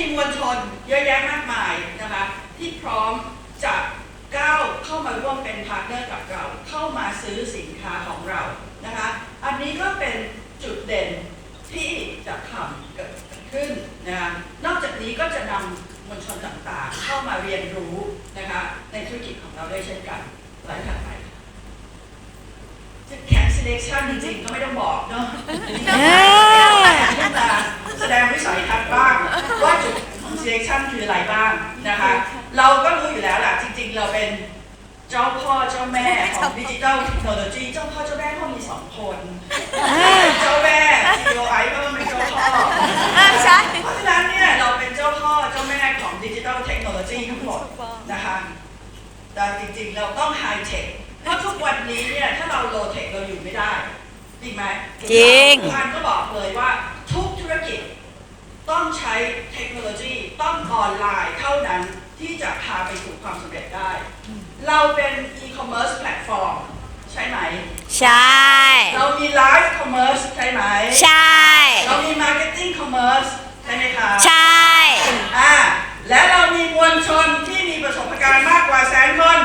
มีมวลชนเยอะแยะมากมายนะคะที่พร้อมจะก้าวเข้ามาร่วมเป็นพาร์ทเนอร์กับเรา เข้ามาซื้อสินค้าของเรานะคะอันนี้ก็เป็นจุดเด่นที่จะทำเกิดขึ้นนะคะนอกจากนี้ก็จะนำมวลชนต่างๆ เข้ามาเรียนรู้นะคะในธุรกิจของเราได้เช่นกันหลายถัดไปจะแข่ง selection จริงๆก็ไม่ต้องบอกเนาะ ขึ้นมาแสดงวิสัยทัศน์บ้างว่าจุดของ selection คืออะไรบ้าง นะคะ เราก็รู้อยู่แล้วแหละจริง ๆ เราเป็นเจ้าพ่อเจ้าแม่ของดิจิทัลเทคโนโลยีเจ้าพ่อเจ้าแม่ก็มีสองคน เจ้าแม่ COI ก็ต้องเป็นเจ้าพ่อใช่เพราะฉะนั้นเนี่ยเราเป็นเจ้าพ่อเจ้าแม่ของดิจิทัลเทคโนโลยีทั้งหมดนะคะแต่จริงๆเราต้องไฮเทคเพราะทุกวันนี้เนี่ยถ้าเราโลเทคเราอยู่ไม่ได้จริงไหมจริงท่านก็บอกเลยว่าทุกธุรกิจ ต้องใช้เทคโนโลยีต้องออนไลน์เท่านั้นที่จะพาไปสู่ความสำเร็จได้ เราเป็นอีคอมเมิร์ซแพลตฟอร์มใช่ไหม ใช่ เรามีไลฟ์คอมเมิร์ซใช่ไหม ใช่ เรามีมาร์เก็ตติ้งคอมเมิร์ซใช่ไหมคะ ใช่อ่าและเรามีมวลชนที่มีประสบการณ์มากกว่าแสนคน